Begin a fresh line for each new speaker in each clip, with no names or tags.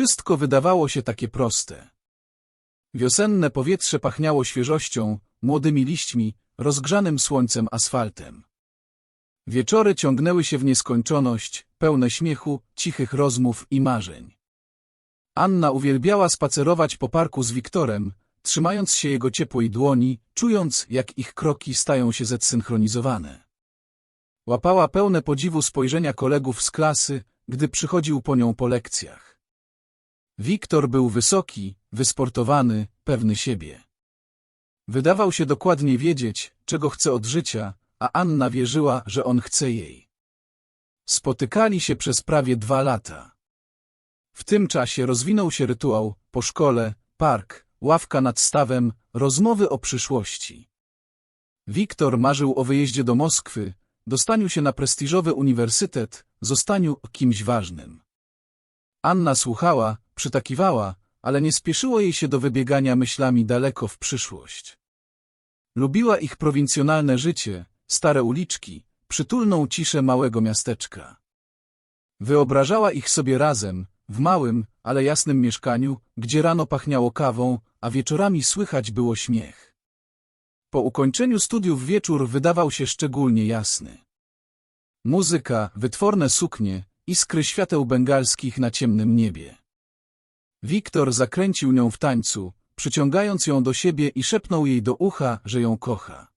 Wszystko wydawało się takie proste. Wiosenne powietrze pachniało świeżością, młodymi liśćmi, rozgrzanym słońcem asfaltem. Wieczory ciągnęły się w nieskończoność, pełne śmiechu, cichych rozmów i marzeń. Anna uwielbiała spacerować po parku z Wiktorem, trzymając się jego ciepłej dłoni, czując, jak ich kroki stają się zesynchronizowane. Łapała pełne podziwu spojrzenia kolegów z klasy, gdy przychodził po nią po lekcjach. Wiktor był wysoki, wysportowany, pewny siebie. Wydawał się dokładnie wiedzieć, czego chce od życia, a Anna wierzyła, że on chce jej. Spotykali się przez prawie dwa lata. W tym czasie rozwinął się rytuał, po szkole, park, ławka nad stawem, rozmowy o przyszłości. Wiktor marzył o wyjeździe do Moskwy, dostaniu się na prestiżowy uniwersytet, zostaniu kimś ważnym. Anna słuchała, przytakiwała, ale nie spieszyło jej się do wybiegania myślami daleko w przyszłość. Lubiła ich prowincjonalne życie, stare uliczki, przytulną ciszę małego miasteczka. Wyobrażała ich sobie razem, w małym, ale jasnym mieszkaniu, gdzie rano pachniało kawą, a wieczorami słychać było śmiech. Po ukończeniu studiów wieczór wydawał się szczególnie jasny. Muzyka, wytworne suknie, iskry świateł bengalskich na ciemnym niebie. Wiktor zakręcił nią w tańcu, przyciągając ją do siebie i szepnął jej do ucha, że ją kocha.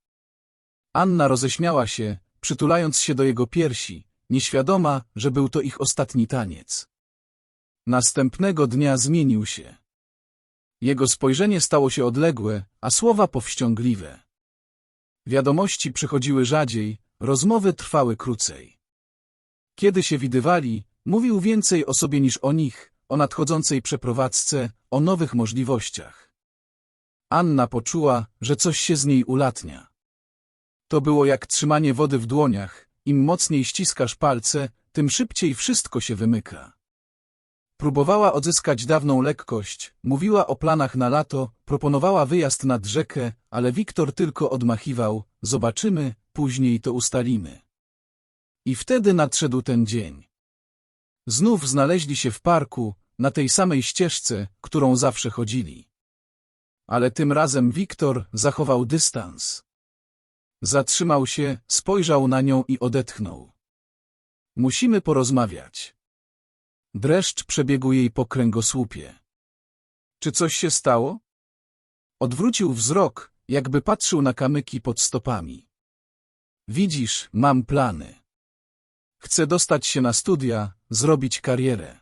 Anna roześmiała się, przytulając się do jego piersi, nieświadoma, że był to ich ostatni taniec. Następnego dnia zmienił się. Jego spojrzenie stało się odległe, a słowa powściągliwe. Wiadomości przychodziły rzadziej, rozmowy trwały krócej. Kiedy się widywali, mówił więcej o sobie niż o nich, o nadchodzącej przeprowadzce, o nowych możliwościach. Anna poczuła, że coś się z niej ulatnia. To było jak trzymanie wody w dłoniach, im mocniej ściskasz palce, tym szybciej wszystko się wymyka. Próbowała odzyskać dawną lekkość, mówiła o planach na lato, proponowała wyjazd nad rzekę, ale Wiktor tylko odmachiwał, zobaczymy, później to ustalimy. I wtedy nadszedł ten dzień. Znów znaleźli się w parku, na tej samej ścieżce, którą zawsze chodzili. Ale tym razem Wiktor zachował dystans. Zatrzymał się, spojrzał na nią i odetchnął. Musimy porozmawiać. Dreszcz przebiegł jej po kręgosłupie. Czy coś się stało? Odwrócił wzrok, jakby patrzył na kamyki pod stopami. Widzisz, mam plany. Chcę dostać się na studia, zrobić karierę.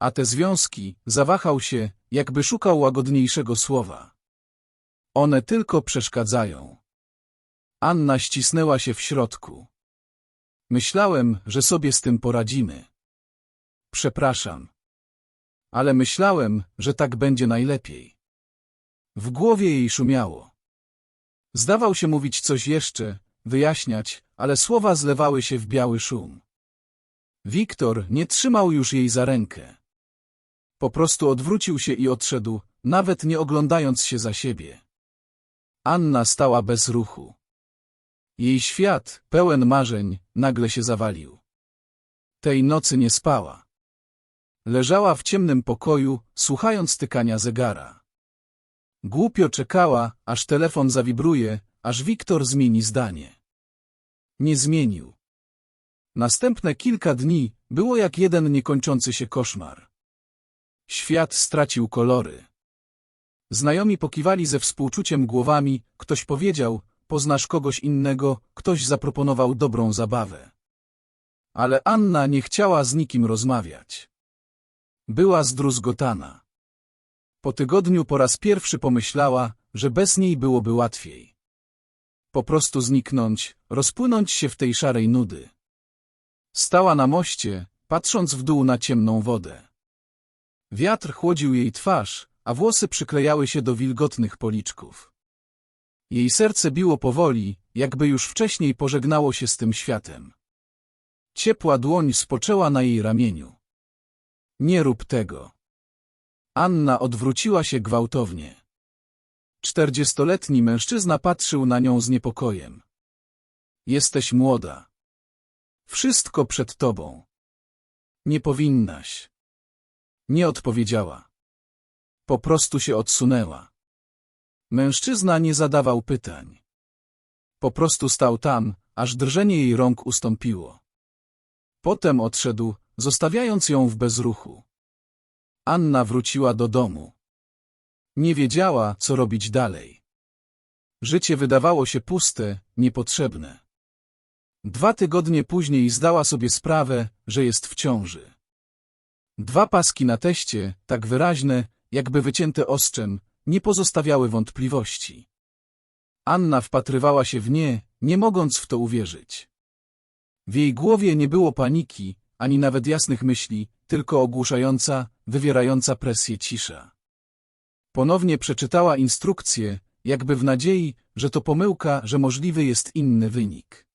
A te związki, zawahał się, jakby szukał łagodniejszego słowa. One tylko przeszkadzają. Anna ścisnęła się w środku. Myślałem, że sobie z tym poradzimy. Przepraszam. Ale myślałem, że tak będzie najlepiej. W głowie jej szumiało. Zdawał się mówić coś jeszcze, wyjaśniać, ale słowa zlewały się w biały szum. Wiktor nie trzymał już jej za rękę. Po prostu odwrócił się i odszedł, nawet nie oglądając się za siebie. Anna stała bez ruchu. Jej świat, pełen marzeń, nagle się zawalił. Tej nocy nie spała. Leżała w ciemnym pokoju, słuchając tykania zegara. Głupio czekała, aż telefon zawibruje, aż Wiktor zmieni zdanie. Nie zmienił. Następne kilka dni było jak jeden niekończący się koszmar. Świat stracił kolory. Znajomi pokiwali ze współczuciem głowami, ktoś powiedział, poznasz kogoś innego, ktoś zaproponował dobrą zabawę. Ale Anna nie chciała z nikim rozmawiać. Była zdruzgotana. Po tygodniu po raz pierwszy pomyślała, że bez niej byłoby łatwiej. Po prostu zniknąć, rozpłynąć się w tej szarej nudy. Stała na moście, patrząc w dół na ciemną wodę. Wiatr chłodził jej twarz, a włosy przyklejały się do wilgotnych policzków. Jej serce biło powoli, jakby już wcześniej pożegnało się z tym światem. Ciepła dłoń spoczęła na jej ramieniu. Nie rób tego. Anna odwróciła się gwałtownie. Czterdziestoletni mężczyzna patrzył na nią z niepokojem. Jesteś młoda. Wszystko przed tobą. Nie powinnaś. Nie odpowiedziała. Po prostu się odsunęła. Mężczyzna nie zadawał pytań. Po prostu stał tam, aż drżenie jej rąk ustąpiło. Potem odszedł, zostawiając ją w bezruchu. Anna wróciła do domu. Nie wiedziała, co robić dalej. Życie wydawało się puste, niepotrzebne. Dwa tygodnie później zdała sobie sprawę, że jest w ciąży. Dwa paski na teście, tak wyraźne, jakby wycięte ostrzem, nie pozostawiały wątpliwości. Anna wpatrywała się w nie, nie mogąc w to uwierzyć. W jej głowie nie było paniki, ani nawet jasnych myśli, tylko ogłuszająca, wywierająca presję cisza. Ponownie przeczytała instrukcję, jakby w nadziei, że to pomyłka, że możliwy jest inny wynik.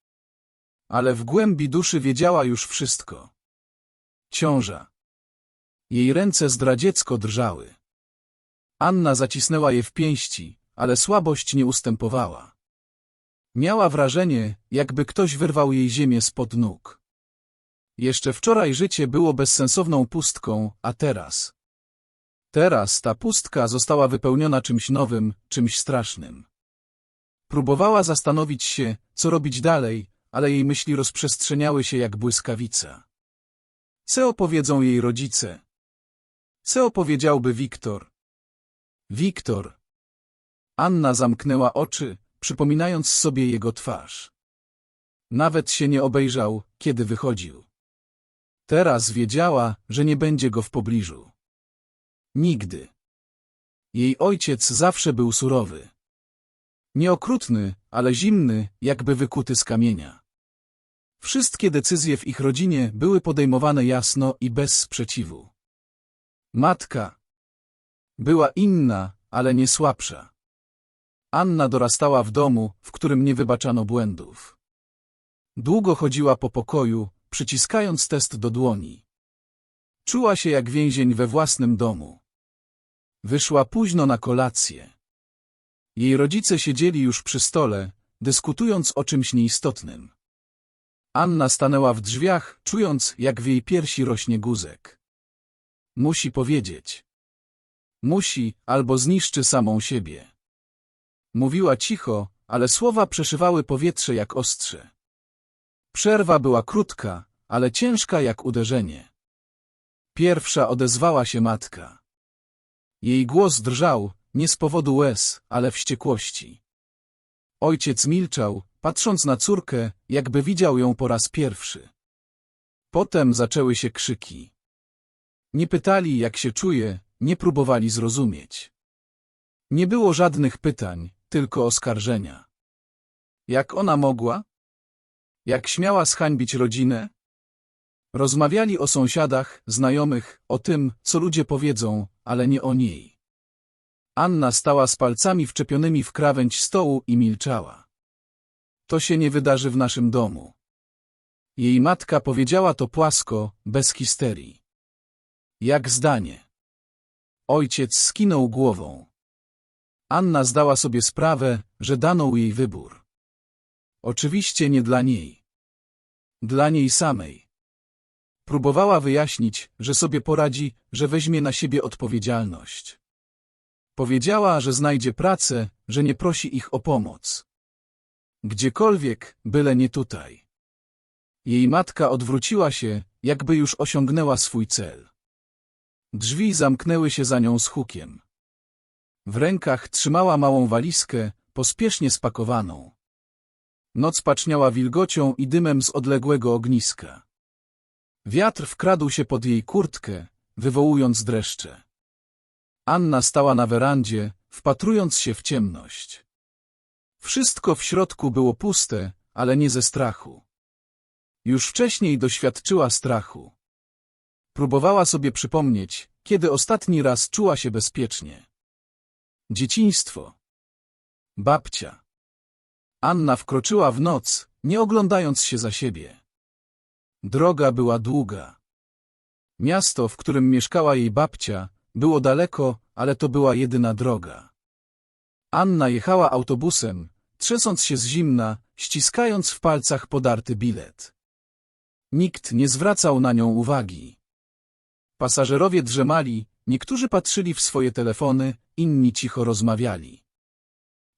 Ale w głębi duszy wiedziała już wszystko. Ciąża. Jej ręce zdradziecko drżały. Anna zacisnęła je w pięści, ale słabość nie ustępowała. Miała wrażenie, jakby ktoś wyrwał jej ziemię spod nóg. Jeszcze wczoraj życie było bezsensowną pustką, a teraz... Teraz ta pustka została wypełniona czymś nowym, czymś strasznym. Próbowała zastanowić się, co robić dalej, ale jej myśli rozprzestrzeniały się jak błyskawica. Co opowiedzą jej rodzice? Co opowiedziałby Wiktor? Wiktor. Anna zamknęła oczy, przypominając sobie jego twarz. Nawet się nie obejrzał, kiedy wychodził. Teraz wiedziała, że nie będzie go w pobliżu. Nigdy. Jej ojciec zawsze był surowy. Nieokrutny, ale zimny, jakby wykuty z kamienia. Wszystkie decyzje w ich rodzinie były podejmowane jasno i bez sprzeciwu. Matka była inna, ale nie słabsza. Anna dorastała w domu, w którym nie wybaczano błędów. Długo chodziła po pokoju, przyciskając test do dłoni. Czuła się jak więzień we własnym domu. Wyszła późno na kolację. Jej rodzice siedzieli już przy stole, dyskutując o czymś nieistotnym. Anna stanęła w drzwiach, czując, jak w jej piersi rośnie guzek. Musi powiedzieć. Musi, albo zniszczy samą siebie. Mówiła cicho, ale słowa przeszywały powietrze jak ostrze. Przerwa była krótka, ale ciężka jak uderzenie. Pierwsza odezwała się matka. Jej głos drżał, nie z powodu łez, ale wściekłości. Ojciec milczał, patrząc na córkę, jakby widział ją po raz pierwszy. Potem zaczęły się krzyki. Nie pytali, jak się czuje, nie próbowali zrozumieć. Nie było żadnych pytań, tylko oskarżenia. Jak ona mogła? Jak śmiała zhańbić rodzinę? Rozmawiali o sąsiadach, znajomych, o tym, co ludzie powiedzą, ale nie o niej. Anna stała z palcami wczepionymi w krawędź stołu i milczała. To się nie wydarzy w naszym domu. Jej matka powiedziała to płasko, bez histerii. Jak zdanie. Ojciec skinął głową. Anna zdała sobie sprawę, że dano jej wybór. Oczywiście nie dla niej. Dla niej samej. Próbowała wyjaśnić, że sobie poradzi, że weźmie na siebie odpowiedzialność. Powiedziała, że znajdzie pracę, że nie prosi ich o pomoc. Gdziekolwiek, byle nie tutaj. Jej matka odwróciła się, jakby już osiągnęła swój cel. Drzwi zamknęły się za nią z hukiem. W rękach trzymała małą walizkę, pospiesznie spakowaną. Noc paczniała wilgocią i dymem z odległego ogniska. Wiatr wkradł się pod jej kurtkę, wywołując dreszcze. Anna stała na werandzie, wpatrując się w ciemność. Wszystko w środku było puste, ale nie ze strachu. Już wcześniej doświadczyła strachu. Próbowała sobie przypomnieć, kiedy ostatni raz czuła się bezpiecznie. Dzieciństwo. Babcia. Anna wkroczyła w noc, nie oglądając się za siebie. Droga była długa. Miasto, w którym mieszkała jej babcia, było daleko, ale to była jedyna droga. Anna jechała autobusem, trzęsąc się z zimna, ściskając w palcach podarty bilet. Nikt nie zwracał na nią uwagi. Pasażerowie drzemali, niektórzy patrzyli w swoje telefony, inni cicho rozmawiali.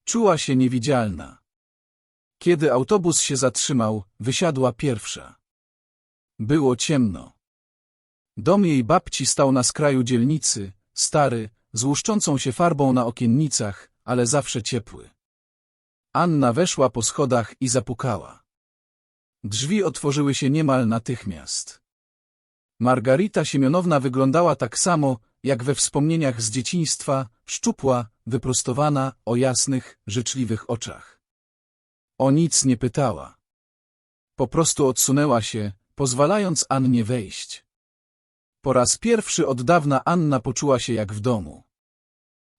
Czuła się niewidzialna. Kiedy autobus się zatrzymał, wysiadła pierwsza. Było ciemno. Dom jej babci stał na skraju dzielnicy, stary, z łuszczącą się farbą na okiennicach, ale zawsze ciepły. Anna weszła po schodach i zapukała. Drzwi otworzyły się niemal natychmiast. Margarita Siemionowna wyglądała tak samo, jak we wspomnieniach z dzieciństwa, szczupła, wyprostowana, o jasnych, życzliwych oczach. O nic nie pytała. Po prostu odsunęła się, pozwalając Annie wejść. Po raz pierwszy od dawna Anna poczuła się jak w domu.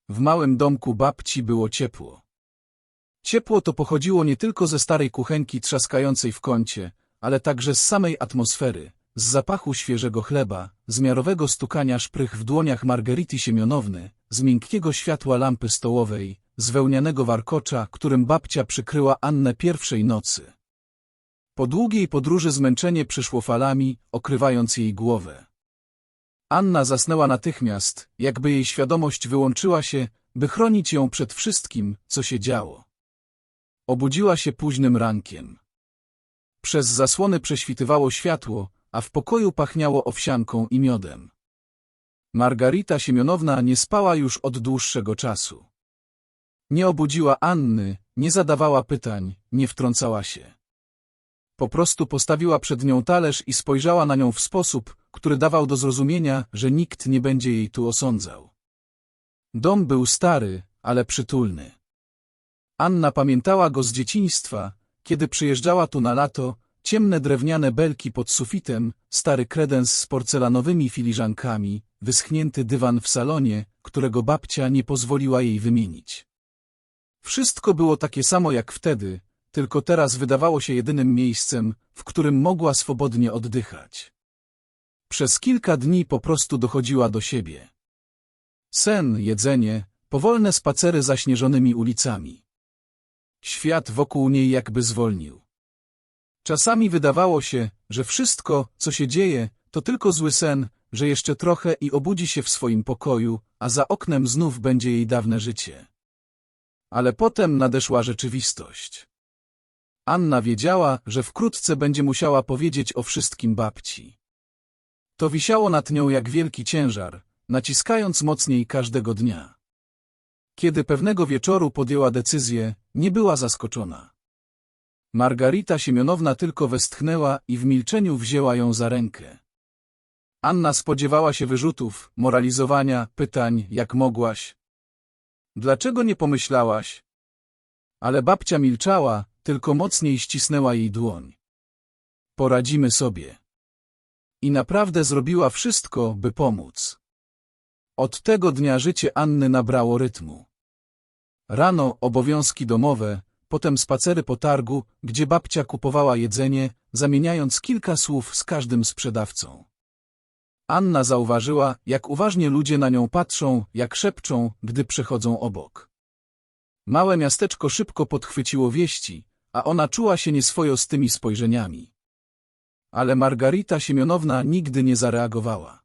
W małym domku babci było ciepło. Ciepło to pochodziło nie tylko ze starej kuchenki trzaskającej w kącie, ale także z samej atmosfery, z zapachu świeżego chleba, z miarowego stukania szprych w dłoniach Margerity Siemionowny, z miękkiego światła lampy stołowej, z wełnianego warkocza, którym babcia przykryła Annę pierwszej nocy. Po długiej podróży zmęczenie przyszło falami, okrywając jej głowę. Anna zasnęła natychmiast, jakby jej świadomość wyłączyła się, by chronić ją przed wszystkim, co się działo. Obudziła się późnym rankiem. Przez zasłony prześwitywało światło, a w pokoju pachniało owsianką i miodem. Margarita Siemionowna nie spała już od dłuższego czasu. Nie obudziła Anny, nie zadawała pytań, nie wtrącała się. Po prostu postawiła przed nią talerz i spojrzała na nią w sposób, który dawał do zrozumienia, że nikt nie będzie jej tu osądzał. Dom był stary, ale przytulny. Anna pamiętała go z dzieciństwa, kiedy przyjeżdżała tu na lato, ciemne drewniane belki pod sufitem, stary kredens z porcelanowymi filiżankami, wyschnięty dywan w salonie, którego babcia nie pozwoliła jej wymienić. Wszystko było takie samo jak wtedy, tylko teraz wydawało się jedynym miejscem, w którym mogła swobodnie oddychać. Przez kilka dni po prostu dochodziła do siebie. Sen, jedzenie, powolne spacery zaśnieżonymi ulicami. Świat wokół niej jakby zwolnił. Czasami wydawało się, że wszystko, co się dzieje, to tylko zły sen, że jeszcze trochę i obudzi się w swoim pokoju, a za oknem znów będzie jej dawne życie. Ale potem nadeszła rzeczywistość. Anna wiedziała, że wkrótce będzie musiała powiedzieć o wszystkim babci. To wisiało nad nią jak wielki ciężar, naciskając mocniej każdego dnia. Kiedy pewnego wieczoru podjęła decyzję, nie była zaskoczona. Margarita Siemionowna tylko westchnęła i w milczeniu wzięła ją za rękę. Anna spodziewała się wyrzutów, moralizowania, pytań, jak mogłaś. Dlaczego nie pomyślałaś? Ale babcia milczała, tylko mocniej ścisnęła jej dłoń. Poradzimy sobie. I naprawdę zrobiła wszystko, by pomóc. Od tego dnia życie Anny nabrało rytmu. Rano obowiązki domowe, potem spacery po targu, gdzie babcia kupowała jedzenie, zamieniając kilka słów z każdym sprzedawcą. Anna zauważyła, jak uważnie ludzie na nią patrzą, jak szepczą, gdy przechodzą obok. Małe miasteczko szybko podchwyciło wieści, a ona czuła się nieswojo z tymi spojrzeniami. Ale Margarita Siemionowna nigdy nie zareagowała.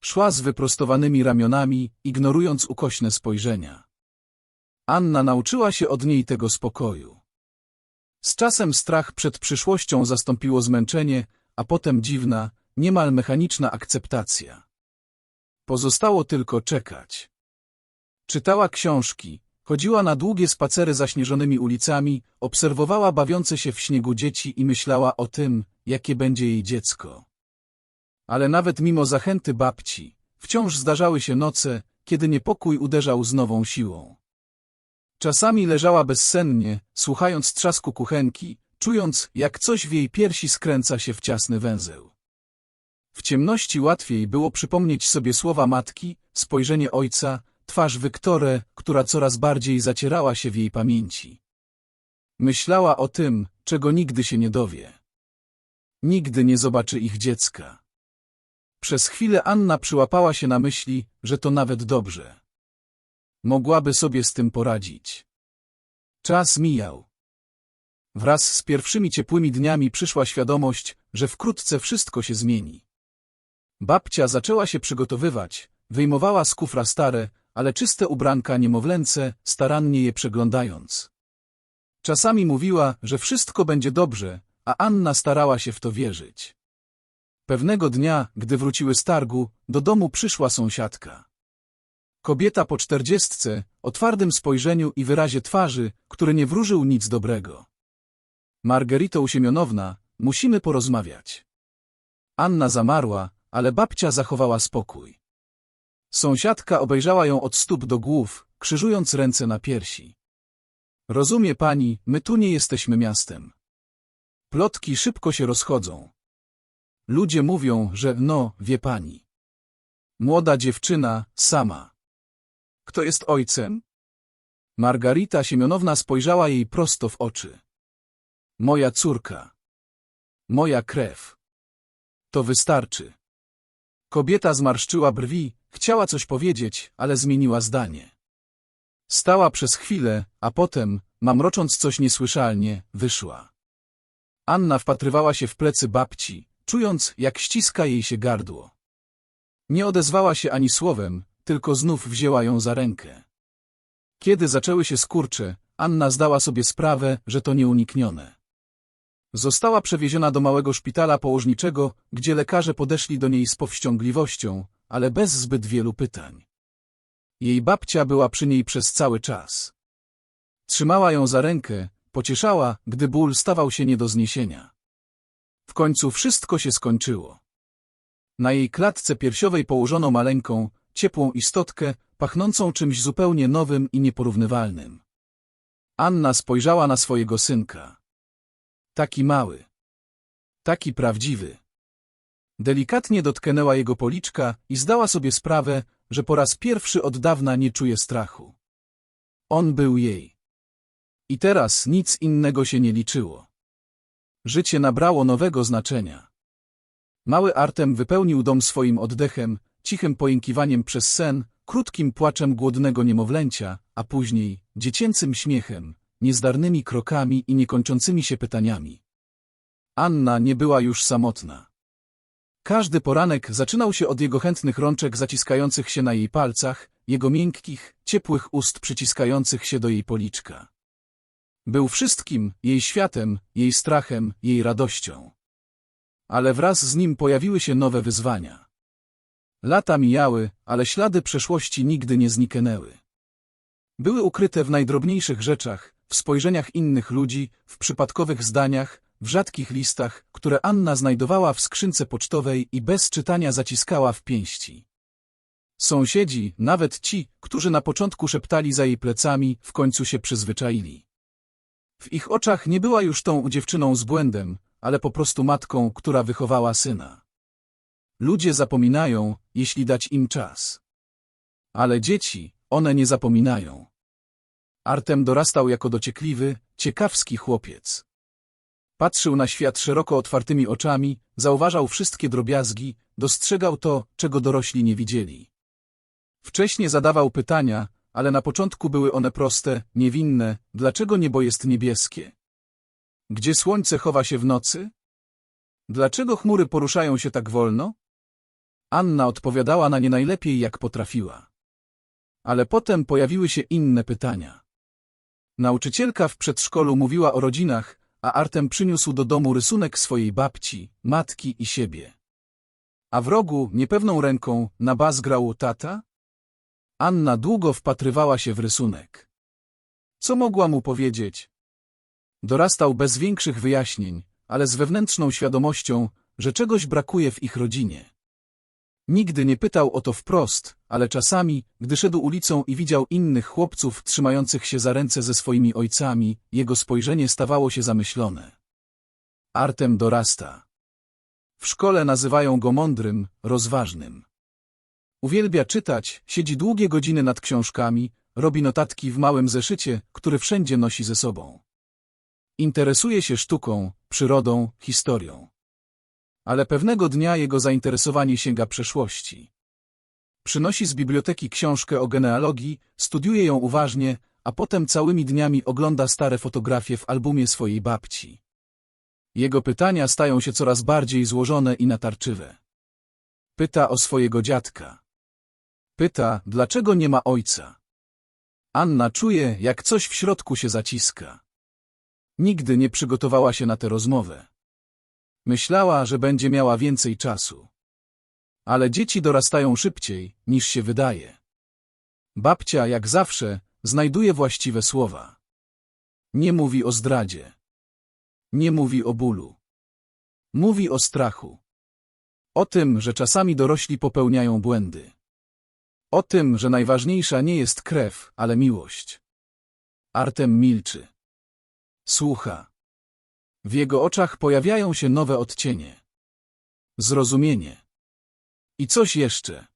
Szła z wyprostowanymi ramionami, ignorując ukośne spojrzenia. Anna nauczyła się od niej tego spokoju. Z czasem strach przed przyszłością zastąpiło zmęczenie, a potem dziwna, niemal mechaniczna akceptacja. Pozostało tylko czekać. Czytała książki, chodziła na długie spacery zaśnieżonymi ulicami, obserwowała bawiące się w śniegu dzieci i myślała o tym, jakie będzie jej dziecko. Ale nawet mimo zachęty babci, wciąż zdarzały się noce, kiedy niepokój uderzał z nową siłą. Czasami leżała bezsennie, słuchając trzasku kuchenki, czując, jak coś w jej piersi skręca się w ciasny węzeł. W ciemności łatwiej było przypomnieć sobie słowa matki, spojrzenie ojca, twarz Wyktore, która coraz bardziej zacierała się w jej pamięci. Myślała o tym, czego nigdy się nie dowie. Nigdy nie zobaczy ich dziecka. Przez chwilę Anna przyłapała się na myśli, że to nawet dobrze. Mogłaby sobie z tym poradzić. Czas mijał. Wraz z pierwszymi ciepłymi dniami przyszła świadomość, że wkrótce wszystko się zmieni. Babcia zaczęła się przygotowywać, wyjmowała z kufra stare, ale czyste ubranka niemowlęce, starannie je przeglądając. Czasami mówiła, że wszystko będzie dobrze, a Anna starała się w to wierzyć. Pewnego dnia, gdy wróciły z targu, do domu przyszła sąsiadka. Kobieta po czterdziestce, o twardym spojrzeniu i wyrazie twarzy, który nie wróżył nic dobrego. Margerito Usiemionowna, musimy porozmawiać. Anna zamarła, ale babcia zachowała spokój. Sąsiadka obejrzała ją od stóp do głów, krzyżując ręce na piersi. Rozumie pani, my tu nie jesteśmy miastem. Plotki szybko się rozchodzą. Ludzie mówią, że no, wie pani. Młoda dziewczyna, sama. Kto jest ojcem? Margarita Siemionowna spojrzała jej prosto w oczy. Moja córka. Moja krew. To wystarczy. Kobieta zmarszczyła brwi, chciała coś powiedzieć, ale zmieniła zdanie. Stała przez chwilę, a potem, mamrocząc coś niesłyszalnie, wyszła. Anna wpatrywała się w plecy babci, czując, jak ściska jej się gardło. Nie odezwała się ani słowem, tylko znów wzięła ją za rękę. Kiedy zaczęły się skurcze, Anna zdała sobie sprawę, że to nieuniknione. Została przewieziona do małego szpitala położniczego, gdzie lekarze podeszli do niej z powściągliwością, ale bez zbyt wielu pytań. Jej babcia była przy niej przez cały czas. Trzymała ją za rękę, pocieszała, gdy ból stawał się nie do zniesienia. W końcu wszystko się skończyło. Na jej klatce piersiowej położono maleńką, ciepłą istotkę, pachnącą czymś zupełnie nowym i nieporównywalnym. Anna spojrzała na swojego synka. Taki mały. Taki prawdziwy. Delikatnie dotknęła jego policzka i zdała sobie sprawę, że po raz pierwszy od dawna nie czuje strachu. On był jej. I teraz nic innego się nie liczyło. Życie nabrało nowego znaczenia. Mały Artem wypełnił dom swoim oddechem, cichym pojękiwaniem przez sen, krótkim płaczem głodnego niemowlęcia, a później dziecięcym śmiechem, niezdarnymi krokami i niekończącymi się pytaniami. Anna nie była już samotna. Każdy poranek zaczynał się od jego chętnych rączek zaciskających się na jej palcach, jego miękkich, ciepłych ust przyciskających się do jej policzka. Był wszystkim, jej światem, jej strachem, jej radością. Ale wraz z nim pojawiły się nowe wyzwania. Lata mijały, ale ślady przeszłości nigdy nie zniknęły. Były ukryte w najdrobniejszych rzeczach, w spojrzeniach innych ludzi, w przypadkowych zdaniach, w rzadkich listach, które Anna znajdowała w skrzynce pocztowej i bez czytania zaciskała w pięści. Sąsiedzi, nawet ci, którzy na początku szeptali za jej plecami, w końcu się przyzwyczaili. W ich oczach nie była już tą dziewczyną z błędem, ale po prostu matką, która wychowała syna. Ludzie zapominają, jeśli dać im czas. Ale dzieci, one nie zapominają. Artem dorastał jako dociekliwy, ciekawski chłopiec. Patrzył na świat szeroko otwartymi oczami, zauważał wszystkie drobiazgi, dostrzegał to, czego dorośli nie widzieli. Wcześniej zadawał pytania, ale na początku były one proste, niewinne, dlaczego niebo jest niebieskie? Gdzie słońce chowa się w nocy? Dlaczego chmury poruszają się tak wolno? Anna odpowiadała na nie najlepiej jak potrafiła. Ale potem pojawiły się inne pytania. Nauczycielka w przedszkolu mówiła o rodzinach, a Artem przyniósł do domu rysunek swojej babci, matki i siebie. A w rogu, niepewną ręką, na bas grał tata? Anna długo wpatrywała się w rysunek. Co mogła mu powiedzieć? Dorastał bez większych wyjaśnień, ale z wewnętrzną świadomością, że czegoś brakuje w ich rodzinie. Nigdy nie pytał o to wprost, ale czasami, gdy szedł ulicą i widział innych chłopców trzymających się za ręce ze swoimi ojcami, jego spojrzenie stawało się zamyślone. Artem dorasta. W szkole nazywają go mądrym, rozważnym. Uwielbia czytać, siedzi długie godziny nad książkami, robi notatki w małym zeszycie, który wszędzie nosi ze sobą. Interesuje się sztuką, przyrodą, historią. Ale pewnego dnia jego zainteresowanie sięga przeszłości. Przynosi z biblioteki książkę o genealogii, studiuje ją uważnie, a potem całymi dniami ogląda stare fotografie w albumie swojej babci. Jego pytania stają się coraz bardziej złożone i natarczywe. Pyta o swojego dziadka. Pyta, dlaczego nie ma ojca. Anna czuje, jak coś w środku się zaciska. Nigdy nie przygotowała się na tę rozmowę. Myślała, że będzie miała więcej czasu. Ale dzieci dorastają szybciej, niż się wydaje. Babcia, jak zawsze, znajduje właściwe słowa. Nie mówi o zdradzie. Nie mówi o bólu. Mówi o strachu. O tym, że czasami dorośli popełniają błędy. O tym, że najważniejsza nie jest krew, ale miłość. Artem milczy. Słucha. W jego oczach pojawiają się nowe odcienie. Zrozumienie. I coś jeszcze.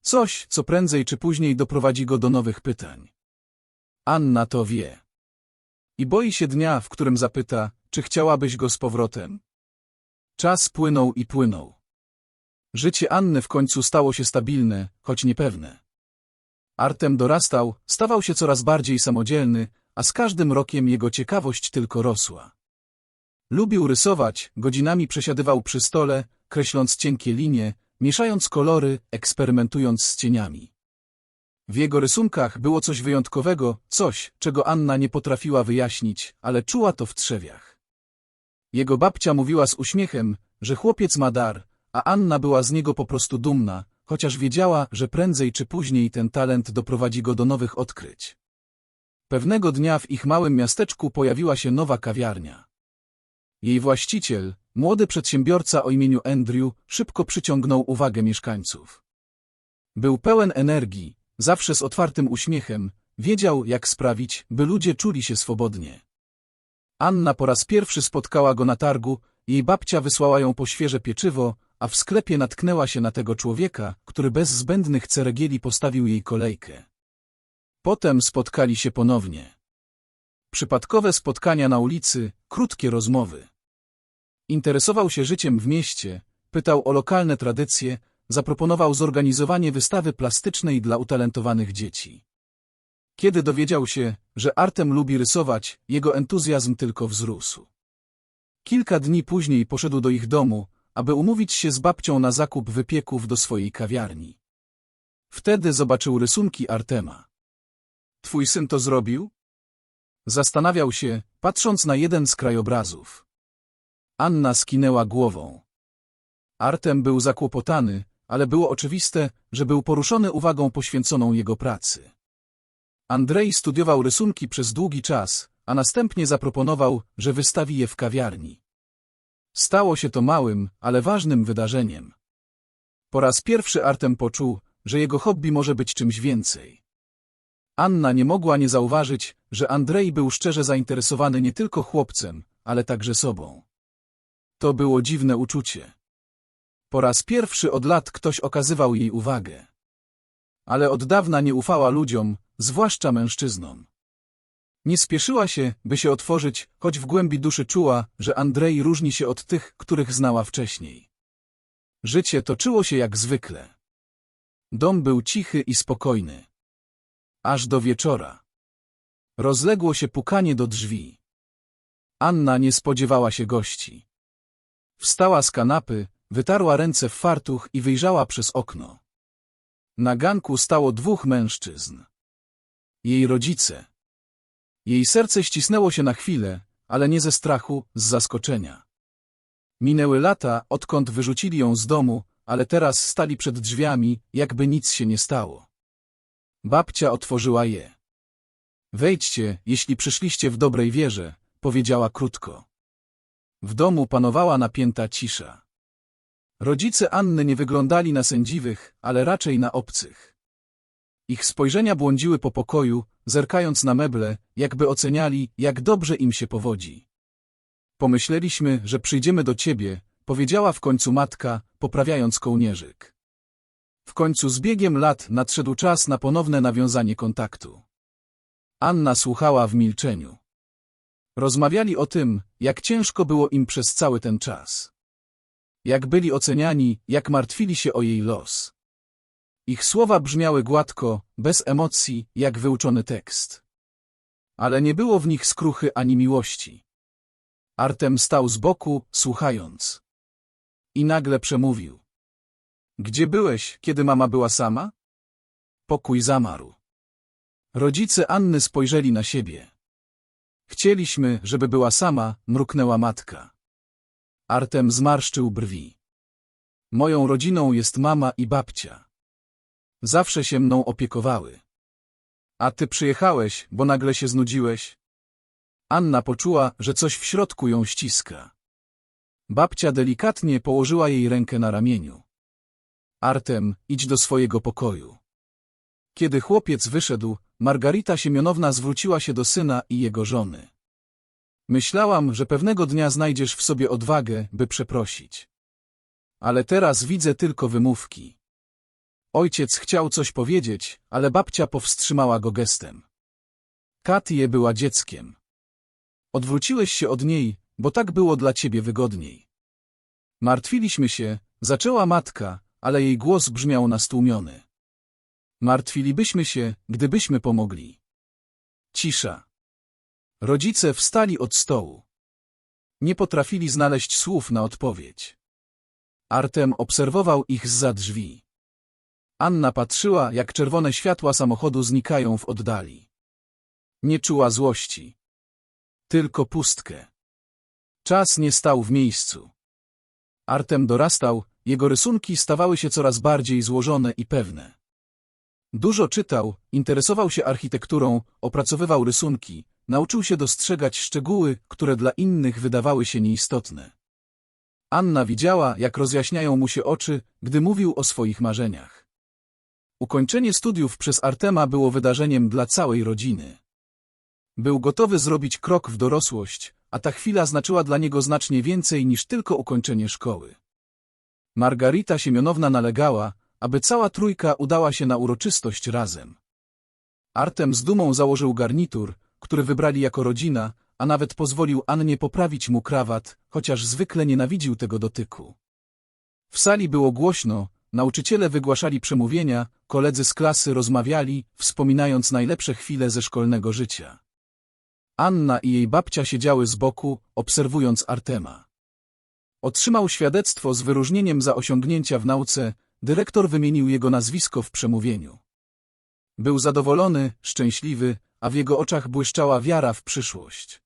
Coś, co prędzej czy później doprowadzi go do nowych pytań. Anna to wie. I boi się dnia, w którym zapyta, czy chciałabyś go z powrotem. Czas płynął i płynął. Życie Anny w końcu stało się stabilne, choć niepewne. Artem dorastał, stawał się coraz bardziej samodzielny, a z każdym rokiem jego ciekawość tylko rosła. Lubił rysować, godzinami przesiadywał przy stole, kreśląc cienkie linie, mieszając kolory, eksperymentując z cieniami. W jego rysunkach było coś wyjątkowego, coś, czego Anna nie potrafiła wyjaśnić, ale czuła to w trzewiach. Jego babcia mówiła z uśmiechem, że chłopiec ma dar, a Anna była z niego po prostu dumna, chociaż wiedziała, że prędzej czy później ten talent doprowadzi go do nowych odkryć. Pewnego dnia w ich małym miasteczku pojawiła się nowa kawiarnia. Jej właściciel, młody przedsiębiorca o imieniu Andrew, szybko przyciągnął uwagę mieszkańców. Był pełen energii, zawsze z otwartym uśmiechem, wiedział, jak sprawić, by ludzie czuli się swobodnie. Anna po raz pierwszy spotkała go na targu, jej babcia wysłała ją po świeże pieczywo, a w sklepie natknęła się na tego człowieka, który bez zbędnych ceregieli postawił jej kolejkę. Potem spotkali się ponownie. Przypadkowe spotkania na ulicy, krótkie rozmowy. Interesował się życiem w mieście, pytał o lokalne tradycje, zaproponował zorganizowanie wystawy plastycznej dla utalentowanych dzieci. Kiedy dowiedział się, że Artem lubi rysować, jego entuzjazm tylko wzrósł. Kilka dni później poszedł do ich domu, aby umówić się z babcią na zakup wypieków do swojej kawiarni. Wtedy zobaczył rysunki Artema. Twój syn to zrobił? Zastanawiał się, patrząc na jeden z krajobrazów. Anna skinęła głową. Artem był zakłopotany, ale było oczywiste, że był poruszony uwagą poświęconą jego pracy. Andrzej studiował rysunki przez długi czas, a następnie zaproponował, że wystawi je w kawiarni. Stało się to małym, ale ważnym wydarzeniem. Po raz pierwszy Artem poczuł, że jego hobby może być czymś więcej. Anna nie mogła nie zauważyć, że Andrzej był szczerze zainteresowany nie tylko chłopcem, ale także sobą. To było dziwne uczucie. Po raz pierwszy od lat ktoś okazywał jej uwagę. Ale od dawna nie ufała ludziom, zwłaszcza mężczyznom. Nie spieszyła się, by się otworzyć, choć w głębi duszy czuła, że Andrzej różni się od tych, których znała wcześniej. Życie toczyło się jak zwykle. Dom był cichy i spokojny. Aż do wieczora. Rozległo się pukanie do drzwi. Anna nie spodziewała się gości. Wstała z kanapy, wytarła ręce w fartuch i wyjrzała przez okno. Na ganku stało dwóch mężczyzn. Jej rodzice. Jej serce ścisnęło się na chwilę, ale nie ze strachu, z zaskoczenia. Minęły lata, odkąd wyrzucili ją z domu, ale teraz stali przed drzwiami, jakby nic się nie stało. Babcia otworzyła je. Wejdźcie, jeśli przyszliście w dobrej wierze, powiedziała krótko. W domu panowała napięta cisza. Rodzice Anny nie wyglądali na sędziwych, ale raczej na obcych. Ich spojrzenia błądziły po pokoju, zerkając na meble, jakby oceniali, jak dobrze im się powodzi. Pomyśleliśmy, że przyjdziemy do ciebie, powiedziała w końcu matka, poprawiając kołnierzyk. W końcu z biegiem lat nadszedł czas na ponowne nawiązanie kontaktu. Anna słuchała w milczeniu. Rozmawiali o tym, jak ciężko było im przez cały ten czas. Jak byli oceniani, jak martwili się o jej los. Ich słowa brzmiały gładko, bez emocji, jak wyuczony tekst. Ale nie było w nich skruchy ani miłości. Artem stał z boku, słuchając. I nagle przemówił. Gdzie byłeś, kiedy mama była sama? Pokój zamarł. Rodzice Anny spojrzeli na siebie. Chcieliśmy, żeby była sama, mruknęła matka. Artem zmarszczył brwi. Moją rodziną jest mama i babcia. Zawsze się mną opiekowały. A ty przyjechałeś, bo nagle się znudziłeś? Anna poczuła, że coś w środku ją ściska. Babcia delikatnie położyła jej rękę na ramieniu. Artem, idź do swojego pokoju. Kiedy chłopiec wyszedł, Margarita Siemionowna zwróciła się do syna i jego żony. Myślałam, że pewnego dnia znajdziesz w sobie odwagę, by przeprosić. Ale teraz widzę tylko wymówki. Ojciec chciał coś powiedzieć, ale babcia powstrzymała go gestem. Katie była dzieckiem. Odwróciłeś się od niej, bo tak było dla ciebie wygodniej. Martwiliśmy się, zaczęła matka, ale jej głos brzmiał nastłumiony. Martwilibyśmy się, gdybyśmy pomogli. Cisza. Rodzice wstali od stołu. Nie potrafili znaleźć słów na odpowiedź. Artem obserwował ich zza drzwi. Anna patrzyła, jak czerwone światła samochodu znikają w oddali. Nie czuła złości. Tylko pustkę. Czas nie stał w miejscu. Artem dorastał, jego rysunki stawały się coraz bardziej złożone i pewne. Dużo czytał, interesował się architekturą, opracowywał rysunki, nauczył się dostrzegać szczegóły, które dla innych wydawały się nieistotne. Anna widziała, jak rozjaśniają mu się oczy, gdy mówił o swoich marzeniach. Ukończenie studiów przez Artema było wydarzeniem dla całej rodziny. Był gotowy zrobić krok w dorosłość, a ta chwila znaczyła dla niego znacznie więcej niż tylko ukończenie szkoły. Margarita Siemionowna nalegała, aby cała trójka udała się na uroczystość razem. Artem z dumą założył garnitur, który wybrali jako rodzina, a nawet pozwolił Annie poprawić mu krawat, chociaż zwykle nienawidził tego dotyku. W sali było głośno, nauczyciele wygłaszali przemówienia, koledzy z klasy rozmawiali, wspominając najlepsze chwile ze szkolnego życia. Anna i jej babcia siedziały z boku, obserwując Artema. Otrzymał świadectwo z wyróżnieniem za osiągnięcia w nauce, dyrektor wymienił jego nazwisko w przemówieniu. Był zadowolony, szczęśliwy, a w jego oczach błyszczała wiara w przyszłość.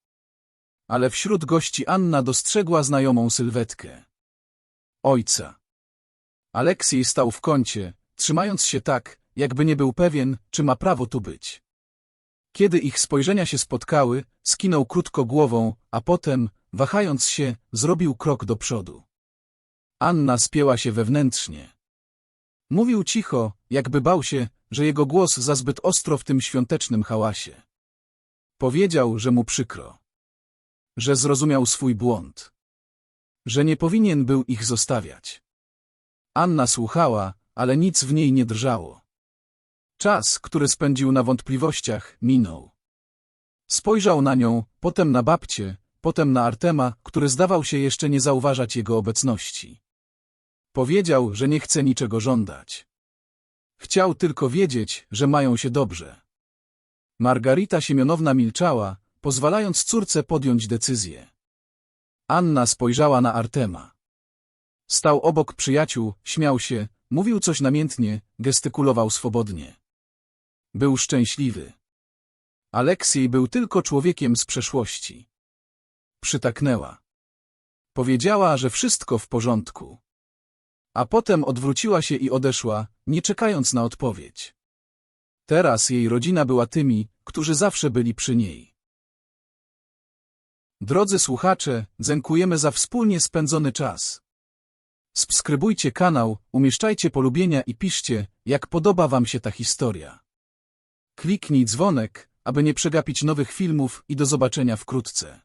Ale wśród gości Anna dostrzegła znajomą sylwetkę. Ojca. Aleksiej stał w kącie, trzymając się tak, jakby nie był pewien, czy ma prawo tu być. Kiedy ich spojrzenia się spotkały, skinął krótko głową, a potem, wahając się, zrobił krok do przodu. Anna spięła się wewnętrznie. Mówił cicho, jakby bał się, że jego głos za zbyt ostro w tym świątecznym hałasie. Powiedział, że mu przykro. Że zrozumiał swój błąd. Że nie powinien był ich zostawiać. Anna słuchała, ale nic w niej nie drżało. Czas, który spędził na wątpliwościach, minął. Spojrzał na nią, potem na babcię, potem na Artema, który zdawał się jeszcze nie zauważać jego obecności. Powiedział, że nie chce niczego żądać. Chciał tylko wiedzieć, że mają się dobrze. Margarita Siemionowna milczała, pozwalając córce podjąć decyzję. Anna spojrzała na Artema. Stał obok przyjaciół, śmiał się, mówił coś namiętnie, gestykulował swobodnie. Był szczęśliwy. Aleksiej był tylko człowiekiem z przeszłości. Przytaknęła. Powiedziała, że wszystko w porządku. A potem odwróciła się i odeszła, nie czekając na odpowiedź. Teraz jej rodzina była tymi, którzy zawsze byli przy niej. Drodzy słuchacze, dziękujemy za wspólnie spędzony czas. Subskrybujcie kanał, umieszczajcie polubienia i piszcie, jak podoba Wam się ta historia. Kliknij dzwonek, aby nie przegapić nowych filmów i do zobaczenia wkrótce.